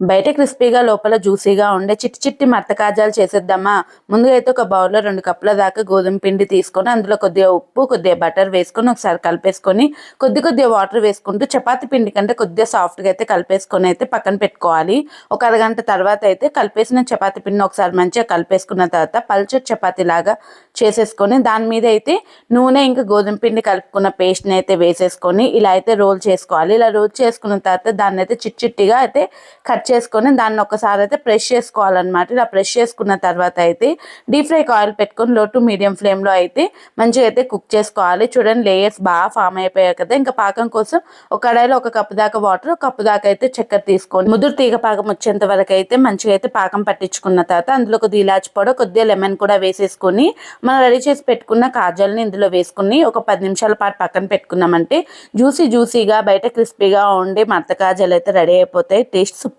బయట క్రిస్పీగా లోపల జ్యూసీగా ఉండే చిట్టి చిట్టి మత్త కాజాలు చేసేద్దామా? ముందుగా అయితే ఒక బౌల్లో రెండు కప్పుల దాకా గోధుమ పిండి తీసుకొని అందులో కొద్దిగా ఉప్పు కొద్దిగా బటర్ వేసుకొని ఒకసారి కలిపేసుకొని కొద్ది కొద్దిగా వాటర్ వేసుకుంటూ చపాతి పిండి కంటే కొద్దిగా సాఫ్ట్గా అయితే కలిపేసుకొని అయితే పక్కన పెట్టుకోవాలి. ఒక అరగంట తర్వాత అయితే కలిపేసిన చపాతి పిండిని ఒకసారి మంచిగా కలిపేసుకున్న తర్వాత పల్చర్ చపాతీ లాగా చేసేసుకొని దాని మీద అయితే నూనె ఇంకా గోధుమ పిండి కలుపుకున్న పేస్ట్ని అయితే వేసేసుకొని ఇలా అయితే రోల్ చేసుకోవాలి. ఇలా రోల్ చేసుకున్న తర్వాత దాన్ని అయితే చిట్టి చిట్టిగా అయితే కట్ చేసుకొని దాన్ని ఒకసారి అయితే ప్రెష్ చేసుకోవాలన్నమాట. ఇలా ప్రెష్ చేసుకున్న తర్వాత అయితే డీప్ ఫ్రైకి ఆయిల్ పెట్టుకొని లో టు మీడియం ఫ్లేమ్లో అయితే మంచిగా అయితే కుక్ చేసుకోవాలి. చూడండి లేయర్స్ బాగా ఫామ్ అయిపోయాయి కదా. ఇంకా పాకం కోసం ఒక కడాయిలో ఒక కప్పు దాకా వాటర్ ఒక కప్పు దాకా అయితే చక్కెర తీసుకొని ముదురు తీగ పాకం వచ్చేంత వరకు అయితే మంచిగా అయితే పాకం పట్టించుకున్న తర్వాత అందులో కొద్ది ఇలాచి పొడ కొద్దిగా లెమన్ కూడా వేసేసుకొని మనం రెడీ చేసి పెట్టుకున్న కాజల్ని ఇందులో వేసుకుని ఒక పది నిమిషాల పాటు పక్కన పెట్టుకున్నామంటే జ్యూసీ జ్యూసీగా బయట క్రిస్పీగా ఉండి మడత కాజాలు అయితే రెడీ అయిపోతాయి. Taste super